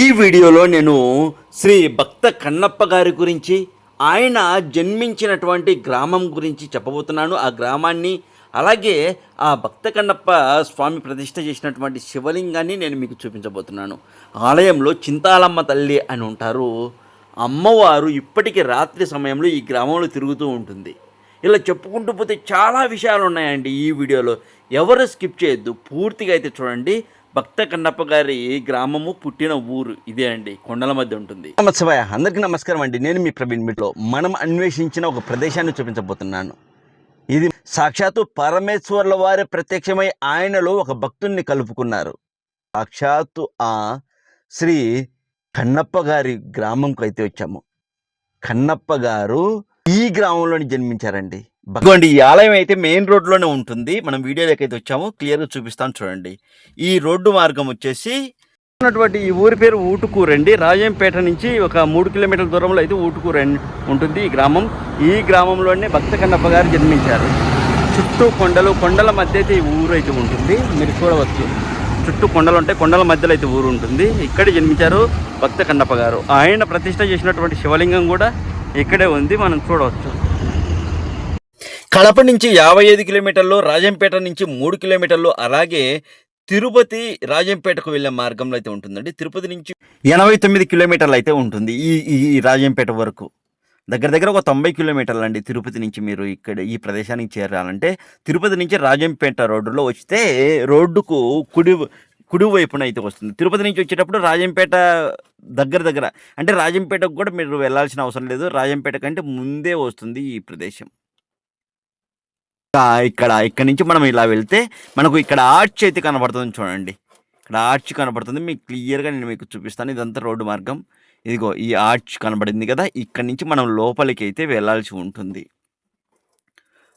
ఈ వీడియోలో నేను శ్రీ భక్త కన్నప్ప గారి గురించి ఆయన జన్మించినటువంటి గ్రామం గురించి చెప్పబోతున్నాను. ఆ గ్రామాన్ని అలాగే ఆ భక్త కన్నప్ప స్వామి ప్రతిష్ట చేసినటువంటి శివలింగాన్ని నేను మీకు చూపించబోతున్నాను. ఆలయంలో చింతాలమ్మ తల్లి అని ఉంటారు. అమ్మవారు ఇప్పటికీ రాత్రి సమయంలో ఈ గ్రామంలో తిరుగుతూ ఉంటుంది. ఇలా చెప్పుకుంటూ పోతే చాలా విషయాలు ఉన్నాయండి ఈ వీడియోలో. ఎవరు స్కిప్ చేయొద్దు పూర్తిగా అయితే చూడండి. భక్త కన్నప్ప గారి గ్రామము పుట్టిన ఊరు ఇదే అండి కొండల మధ్య ఉంటుంది. నమస్కారం అందరికీ నమస్కారం అండి. నేను మీ ప్రవీణ్ మీట్లో. మనం అన్వేషించిన ఒక ప్రదేశాన్ని చూపించబోతున్నాను. ఇది సాక్షాత్తు పరమేశ్వర్ల వారి ప్రత్యక్షమై ఆయనలో ఒక భక్తుణ్ణి కలుపుకున్నారు. సాక్షాత్తు ఆ శ్రీ కన్నప్ప గారి గ్రామంకు అయితే వచ్చాము. కన్నప్ప గారు ఈ గ్రామంలోని జన్మించారండి. భగవండి ఈ ఆలయం అయితే మెయిన్ రోడ్లోనే ఉంటుంది. మనం వీడియోలోకి అయితే వచ్చాము. క్లియర్గా చూపిస్తాను చూడండి. ఈ రోడ్డు మార్గం వచ్చేసి ఉన్నటువంటి ఈ ఊరి పేరు ఊటుకూరండి రాజంపేట నుంచి ఒక మూడు కిలోమీటర్ల దూరంలో అయితే ఊటుకూరు ఉంటుంది ఈ గ్రామం. ఈ గ్రామంలోనే భక్త కన్నప్ప గారు జన్మించారు. చుట్టూ కొండలు కొండల మధ్య అయితే ఈ ఊరు అయితే ఉంటుంది. మీరు చూడవచ్చు. చుట్టూ కొండలు ఉంటాయి. కొండల మధ్యలో అయితే ఊరు ఉంటుంది. ఇక్కడే జన్మించారు భక్త కన్నప్ప గారు. ఆయన ప్రతిష్ట చేసినటువంటి శివలింగం కూడా ఇక్కడే ఉంది. మనం చూడవచ్చు. కడప నుంచి యాభై ఐదు కిలోమీటర్లు రాజంపేట నుంచి మూడు కిలోమీటర్లు అలాగే తిరుపతి రాజంపేటకు వెళ్ళే మార్గంలో అయితే ఉంటుందండి. తిరుపతి నుంచి ఎనభై తొమ్మిది కిలోమీటర్లు అయితే ఉంటుంది ఈ ఈ రాజంపేట వరకు. దగ్గర దగ్గర ఒక తొంభై కిలోమీటర్లు అండి తిరుపతి నుంచి మీరు ఇక్కడ ఈ ప్రదేశానికి చేరాలంటే. తిరుపతి నుంచి రాజంపేట రోడ్డులో వస్తే రోడ్డుకు కుడి కుడి వైపున అయితే వస్తుంది. తిరుపతి నుంచి వచ్చేటప్పుడు రాజంపేట దగ్గర దగ్గర అంటే రాజంపేటకు కూడా మీరు వెళ్ళాల్సిన అవసరం లేదు. రాజంపేట కంటే ముందే వస్తుంది ఈ ప్రదేశం. ఇక్కడ ఇక్కడ నుంచి మనం ఇలా వెళ్తే మనకు ఇక్కడ ఆర్చ్ అయితే కనబడుతుంది చూడండి. ఇక్కడ ఆర్చ్ కనబడుతుంది. మీకు క్లియర్గా నేను మీకు చూపిస్తాను. ఇదంతా రోడ్డు మార్గం. ఇదిగో ఈ ఆర్చ్ కనబడింది కదా. ఇక్కడ నుంచి మనం లోపలికి అయితే వెళ్ళాల్సి ఉంటుంది.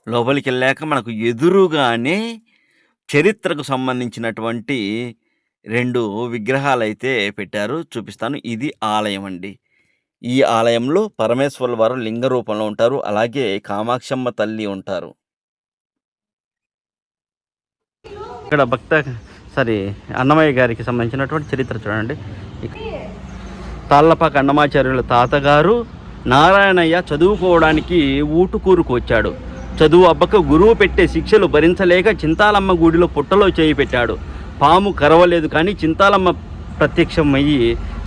లోపలికి వెళ్ళాక మనకు ఎదురుగానే చరిత్రకు సంబంధించినటువంటి రెండు విగ్రహాలు అయితే పెట్టారు. చూపిస్తాను. ఇది ఆలయం అండి. ఈ ఆలయంలో పరమేశ్వరుల వారు లింగ రూపంలో ఉంటారు. అలాగే కామాక్షమ్మ తల్లి ఉంటారు. ఇక్కడ భక్త సారీ అన్నమయ్య గారికి సంబంధించినటువంటి చరిత్ర చూడండి. తాళ్ళపాక అన్నమాచార్యుల తాతగారు నారాయణయ్య చదువుకోవడానికి ఊటుకూరుకు వచ్చాడు. చదువు అబ్బక గురువు పెట్టే శిక్షలు భరించలేక చింతాలమ్మ గుడిలో పుట్టలో చేయి పెట్టాడు. పాము కరవలేదు కానీ చింతాలమ్మ ప్రత్యక్షమయ్యి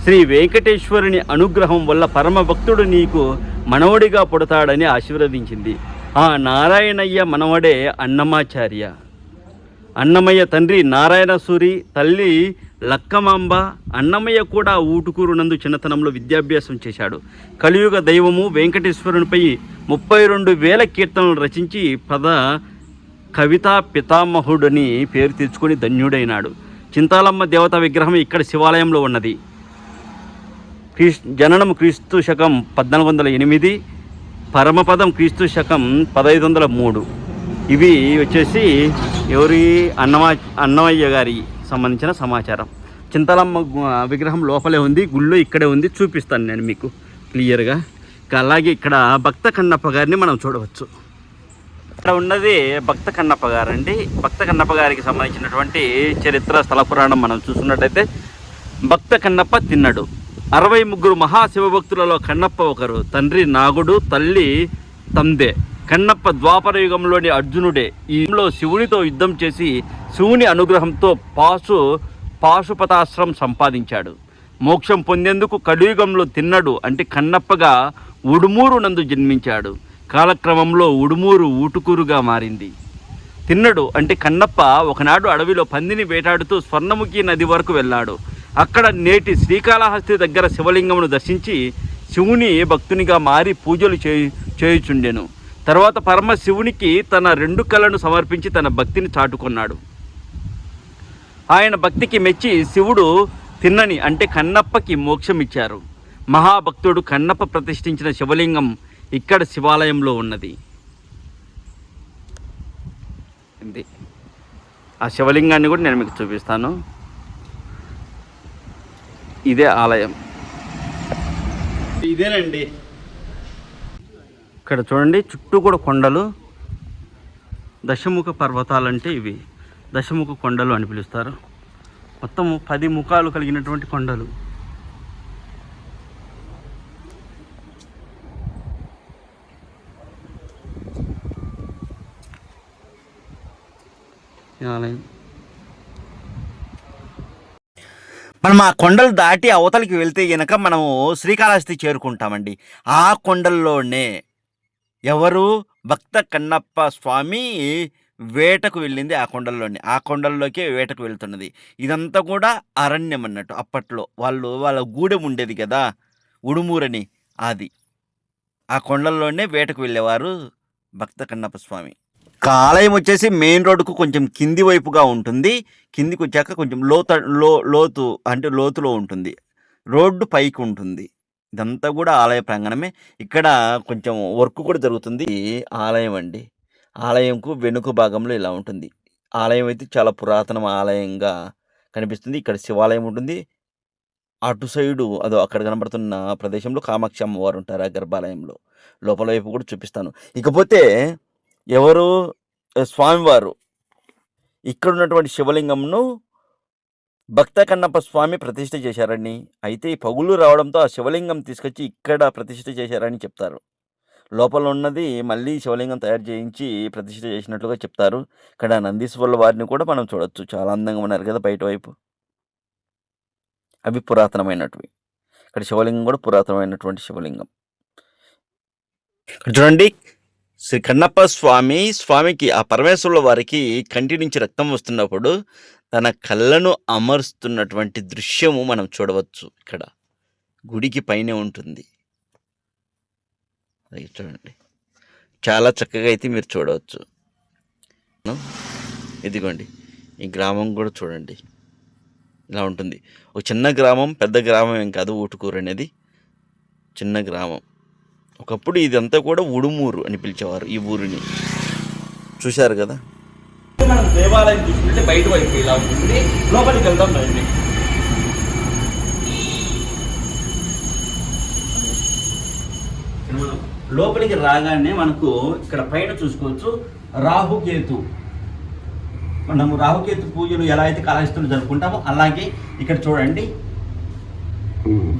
శ్రీ వెంకటేశ్వరుని అనుగ్రహం వల్ల పరమ భక్తుడు నీకు మనవడిగా పుడతాడని ఆశీర్వదించింది. ఆ నారాయణయ్య మనవడే అన్నమాచార్య. అన్నమయ్య తండ్రి నారాయణసూరి తల్లి లక్కమాంబ అన్నమయ్య కూడా ఊటుకూరు నందు చిన్నతనంలో విద్యాభ్యాసం చేశాడు. కలియుగ దైవము వెంకటేశ్వరునిపై ముప్పై రెండు వేల కీర్తనలు రచించి పద కవితా పితామహుడని పేరు తెచ్చుకొని ధన్యుడైనాడు. చింతాలమ్మ దేవత విగ్రహం ఇక్కడ శివాలయంలో ఉన్నది. క్రీస్ జననం క్రీస్తు శకం పద్నాలుగు వందల ఎనిమిది పరమపదం క్రీస్తు శకం పదహైదు వందల మూడు. ఇవి వచ్చేసి ఎవరి అన్నమా అన్నమయ్య గారి సంబంధించిన సమాచారం. చింతలమ్మ విగ్రహం లోపలే ఉంది గుళ్ళో ఇక్కడే ఉంది చూపిస్తాను నేను మీకు క్లియర్గా. అలాగే ఇక్కడ భక్త కన్నప్ప గారిని మనం చూడవచ్చు. ఇక్కడ ఉన్నది భక్త కన్నప్ప గారు అండి భక్త కన్నప్ప గారికి సంబంధించినటువంటి చరిత్ర స్థల పురాణం మనం చూసుకున్నట్టయితే భక్త కన్నప్ప తిన్నడు. అరవై ముగ్గురు మహాశివభక్తులలో కన్నప్ప ఒకరు తండ్రి నాగుడు తల్లి తందే. కన్నప్ప ద్వాపర యుగంలోని అర్జునుడే ఈలో శివునితో యుద్ధం చేసి శివుని అనుగ్రహంతో పాశు పాశుపతాశ్రం సంపాదించాడు. మోక్షం పొందేందుకు కలియుగంలో తిన్నడు అంటే కన్నప్పగా ఉడుమూరు నందు జన్మించాడు. కాలక్రమంలో ఉడుమూరు ఊటుకూరుగా మారింది. తిన్నడు అంటే కన్నప్ప ఒకనాడు అడవిలో పందిని వేటాడుతూ స్వర్ణముఖి నది వరకు వెళ్ళాడు. అక్కడ నేటి శ్రీకాళహస్తి దగ్గర శివలింగమును దర్శించి శివుని భక్తునిగా మారి పూజలు చేయి చేయుచుండెను. తర్వాత పరమ శివునికి తన రెండు కళ్ళను సమర్పించి తన భక్తిని చాటుకున్నాడు. ఆయన భక్తికి మెచ్చి శివుడు తిన్నని అంటే కన్నప్పకి మోక్షం ఇచ్చారు మహాభక్తుడు కన్నప్ప ప్రతిష్ఠించిన శివలింగం ఇక్కడ శివాలయంలో ఉన్నది. ఆ శివలింగాన్ని కూడా నేను మీకు చూపిస్తాను. ఇదే ఆలయం. ఇదేనండి. ఇక్కడ చూడండి చుట్టూ కూడా కొండలు. దశముఖ పర్వతాలు అంటే ఇవి. దశముఖ కొండలు అని పిలుస్తారు. మొత్తం పది ముఖాలు కలిగినటువంటి కొండలు. మనం ఆ కొండలు దాటి అవతలికి వెళ్తే గనక మనము శ్రీకాళహస్తి చేరుకుంటామండి. ఆ కొండల్లోనే ఎవరు? భక్త కన్నప్ప స్వామి వేటకు వెళ్ళింది ఆ కొండల్లోనే. ఆ కొండల్లోకే వేటకు వెళ్తున్నది. ఇదంతా కూడా అరణ్యం అన్నట్టు అప్పట్లో. వాళ్ళు వాళ్ళ గూడెం ఉండేది కదా ఉడుమూరని అది ఆ కొండల్లోనే వేటకు వెళ్ళేవారు భక్త కన్నప్ప స్వామి. కాలయం వచ్చేసి మెయిన్ రోడ్డుకు కొంచెం కింది వైపుగా ఉంటుంది. కిందికి వచ్చాక కొంచెం లోత లో లోతు అంటే లోతులో ఉంటుంది. రోడ్డు పైకి ఉంటుంది. ఇదంతా కూడా ఆలయ ప్రాంగణమే. ఇక్కడ కొంచెం వర్క్ కూడా జరుగుతుంది ఆలయం అండి. ఆలయంకు వెనుక భాగంలో ఇలా ఉంటుంది. ఆలయం అయితే చాలా పురాతన ఆలయంగా కనిపిస్తుంది. ఇక్కడ శివాలయం ఉంటుంది. అటు సైడు అదో అక్కడ కనబడుతున్న ప్రదేశంలో కామాక్షి అమ్మవారు ఉంటారు ఆ గర్భాలయంలో. లోపల వైపు కూడా చూపిస్తాను. ఇకపోతే ఎవరు? స్వామివారు. ఇక్కడ ఉన్నటువంటి శివలింగంను భక్త కన్నప్ప స్వామి ప్రతిష్ఠ చేశారని అయితే ఈ పగులు రావడంతో ఆ శివలింగం తీసుకొచ్చి ఇక్కడ ప్రతిష్ఠ చేశారని చెప్తారు. లోపల ఉన్నది మళ్ళీ శివలింగం తయారు చేయించి ప్రతిష్ఠ చేసినట్లుగా చెప్తారు. ఇక్కడ నందీశ్వరుల వారిని కూడా మనం చూడొచ్చు. చాలా అందంగా ఉన్నారు కదా బయట వైపు. అవి పురాతనమైనటివి. ఇక్కడ శివలింగం కూడా పురాతనమైనటువంటి శివలింగం. చూడండి. శ్రీ కన్నప్ప స్వామి స్వామికి ఆ పరమేశ్వరుల వారికి కంటి నుంచి రక్తం వస్తున్నప్పుడు తన కళ్ళను అమరుస్తున్నటువంటి దృశ్యము మనం చూడవచ్చు ఇక్కడ. గుడికి పైనే ఉంటుంది. అది చూడండి. చాలా చక్కగా అయితే మీరు చూడవచ్చు. ఇదిగోండి. ఈ గ్రామం కూడా చూడండి. ఇలా ఉంటుంది. ఒక చిన్న గ్రామం పెద్ద గ్రామం ఏం కాదు ఊటుకూరు అనేది. చిన్న గ్రామం. ఒకప్పుడు ఇదంతా కూడా ఉడుమూరు అని పిలిచేవారు ఈ ఊరిని. చూశారు కదా? దేవాలయం చూసుకుంటే బయట వైపు ఇలా ఉంటుంది లోపలికి వెళ్దాం రండి. లోపలికి రాగానే మనకు ఇక్కడ పైన చూసుకోవచ్చు రాహుకేతు. మనము రాహుకేతు పూజలు ఎలా అయితే కళాస్తులు జరుపుకుంటామో అలాగే ఇక్కడ చూడండి.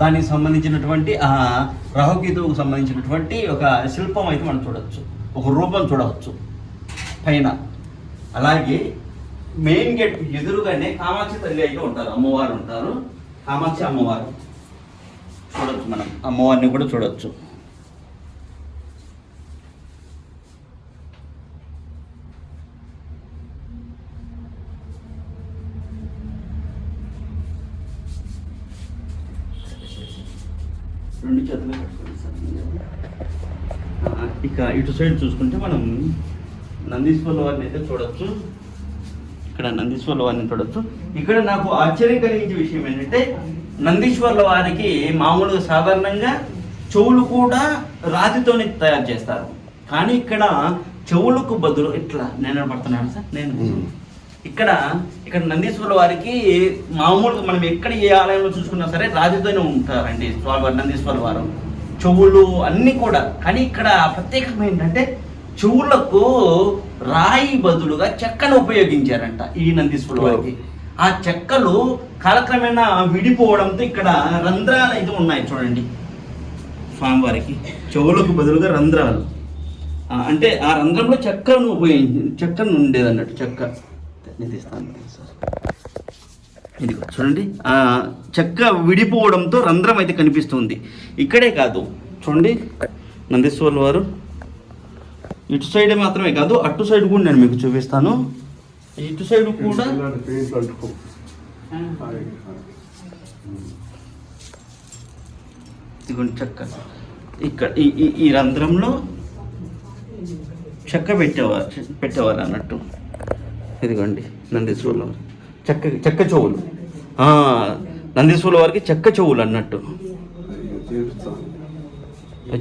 దానికి సంబంధించినటువంటి ఆ రాహుకేతువుకు సంబంధించినటువంటి ఒక శిల్పం అయితే మనం చూడవచ్చు ఒక రూపం చూడవచ్చు. పైన. అలాగే మెయిన్ గేట్ ఎదురుగానే కామాక్షి తల్లి అయితే ఉంటారు. అమ్మవారు ఉంటారు. కామాక్షి అమ్మవారు. చూడొచ్చు మనం. అమ్మవారిని కూడా చూడొచ్చు. రెండు చేతులు కట్టుకోండి సార్. ఇక ఇటు సైడ్ చూసుకుంటే మనం నందీశ్వరుల వారిని అయితే చూడొచ్చు. ఇక్కడ నందీశ్వరుల వారిని చూడొచ్చు. ఇక్కడ నాకు ఆశ్చర్యం కలిగించే విషయం ఏంటంటే నందీశ్వరుల వారికి మామూలుగా సాధారణంగా చెవులు కూడా రాతితోనే తయారు చేస్తారు. కానీ ఇక్కడ చెవులకు బదులు ఇట్లా నేను పడుతున్నాను సార్ నేను ఇక్కడ ఇక్కడ నందీశ్వరుల వారికి మామూలుగా మనం ఎక్కడ ఏ ఆలయంలో చూసుకున్నా సరే రాతితోనే ఉంటారండి స్వామివారి నందీశ్వరుల వారు చెవులు అన్నీ కూడా. కానీ ఇక్కడ ప్రత్యేకం ఏంటంటే చెవులకు రాయి బదులుగా చెక్కను ఉపయోగించారంట ఈ నందీశ్వరుల వారికి. ఆ చెక్కలు కాలక్రమేణా విడిపోవడంతో ఇక్కడ రంధ్రాలు అయితే ఉన్నాయి చూడండి. స్వామివారికి చెవులకు బదులుగా రంధ్రాలు. అంటే ఆ రంధ్రంలో చెక్కను ఉపయోగించి చెక్కను ఉండేది అన్నట్టు చెక్క. నేను తీస్తాను సార్ ఇది చూడండి. ఆ చెక్క విడిపోవడంతో రంధ్రం అయితే కనిపిస్తుంది. ఇక్కడే కాదు. చూడండి. నందీశ్వర్ల వారు ఇటు సైడ్ మాత్రమే కాదు అటు సైడ్ కూడా నేను మీకు చూపిస్తాను. ఇటు సైడ్ కూడా ఇదిగోండి చెక్క. ఇక్కడ ఈ రంధ్రంలో చెక్క పెట్టేవారు పెట్టేవారు అన్నట్టు. ఇదిగోండి నందీశ్వరుల వారు. చెక్క చెక్క చెవులు. నందీశ్వరుల వారికి చెక్క చెవులు అన్నట్టు.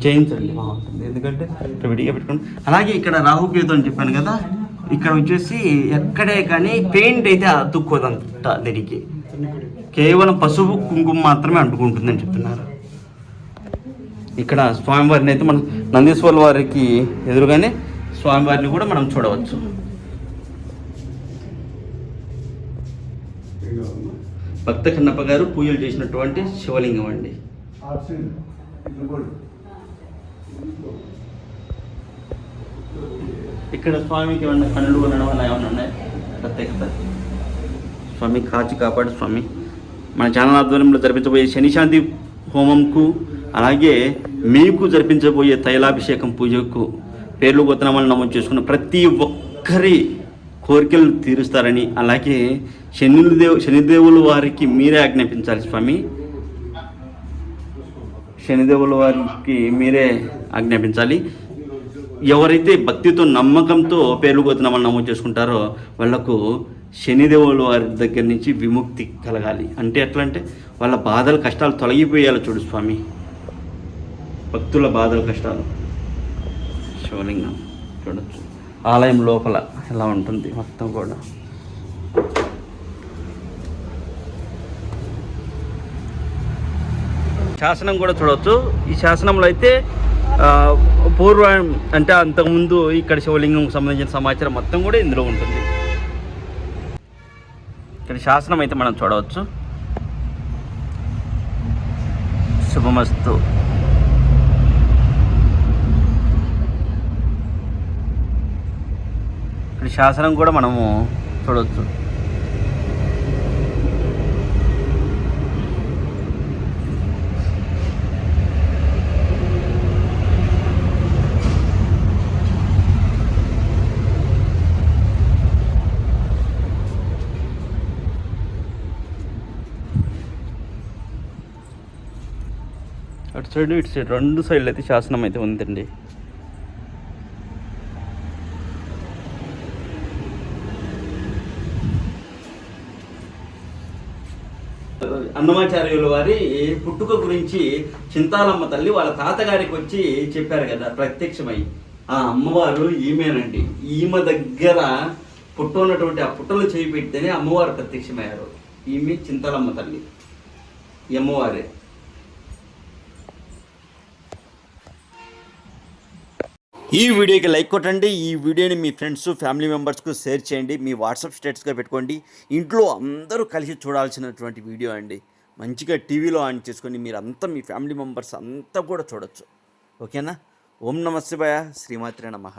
చేయించండి. బాగుంటుంది. ఎందుకంటే ఇక్కడ విడిగా పెట్టుకోండి అలాగే ఇక్కడ రాహుకేతు అని చెప్పాను కదా ఇక్కడ వచ్చేసి ఎక్కడే కానీ పెయింట్ అయితే అతుక్కోదంట దీనికి. కేవలం పసుపు కుంకుమ మాత్రమే అంటుకుంటుందని చెప్తున్నారు. ఇక్కడ స్వామివారిని అయితే మనం నందీశ్వర్ వారికి ఎదురుగానే స్వామివారిని కూడా మనం చూడవచ్చు. భక్త కన్నప్ప గారు పూజలు చేసినటువంటి శివలింగం అండి. ఇక్కడ స్వామికి ఏమన్నా కళ్ళు ఉండడం అలా ఏమన్నా ఉన్నాయి? ప్రత్యేకత స్వామి కాచి కాపాడు స్వామి. మన ఛానల్ ఆధ్వర్యంలో జరిపించబోయే శనిశాంతి హోమంకు అలాగే మీకు జరిపించబోయే తైలాభిషేకం పూజకు పేర్లు గొత్తనామాలు నమోదు చేసుకున్న ప్రతి ఒక్కరి కోరికలు తీరుస్తారని అలాగే శనిదేవు శనిదేవుల వారికి మీరే ఆజ్ఞాపించాలి స్వామి. శనిదేవుల వారికి మీరే ఆజ్ఞాపించాలి. ఎవరైతే భక్తితో నమ్మకంతో పేర్లుగోతున్నామని నమోదు చేసుకుంటారో వాళ్ళకు శనిదేవుల వారి దగ్గర నుంచి విముక్తి కలగాలి. అంటే ఎట్లా అంటే వాళ్ళ బాధలు కష్టాలు తొలగిపోయేలా చూడు స్వామి. భక్తుల బాధల కష్టాలు. శివలింగం చూడొచ్చు. ఆలయం లోపల ఎలా ఉంటుంది మొత్తం కూడా. శాసనం కూడా చూడవచ్చు ఈ శాసనంలో అయితే పూర్వం అంటే అంతకుముందు ఇక్కడ శివలింగంకి సంబంధించిన సమాచారం మొత్తం కూడా ఇందులో ఉంటుంది. ఇక్కడ శాసనం అయితే మనం చూడవచ్చు. శుభమస్తు. ఇక్కడ శాసనం కూడా మనము చూడవచ్చు అటు సైడ్ ఇటు సైడ్ రెండు సైడ్లు అయితే శాసనం అయితే ఉందండి. అన్నమాచార్యుల వారి పుట్టుక గురించి చింతాలమ్మ తల్లి వాళ్ళ తాతగారికి వచ్చి చెప్పారు కదా ప్రత్యక్షమై. ఆ అమ్మవారు ఈమెనండి. ఈమె దగ్గర పుట్ట ఉన్నటువంటి ఆ పుట్టలు చేయి పెడితేనే అమ్మవారు ప్రత్యక్షమయ్యారు. ఈమె చింతాలమ్మ తల్లి. ఈ అమ్మవారే. ఈ వీడియోకి లైక్ కొట్టండి. ఈ వీడియోని మీ ఫ్రెండ్స్ ఫ్యామిలీ మెంబర్స్కు షేర్ చేయండి. మీ వాట్సాప్ స్టేటస్గా పెట్టుకోండి. ఇంట్లో అందరూ కలిసి చూడాల్సినటువంటి వీడియో అండి. మంచిగా టీవీలో ఆన్ చేసుకొని మీరు అంతా మీ ఫ్యామిలీ మెంబర్స్ అంతా కూడా చూడొచ్చు. ఓకేనా? ఓం నమ శివాయ. శ్రీమాత్రే నమః.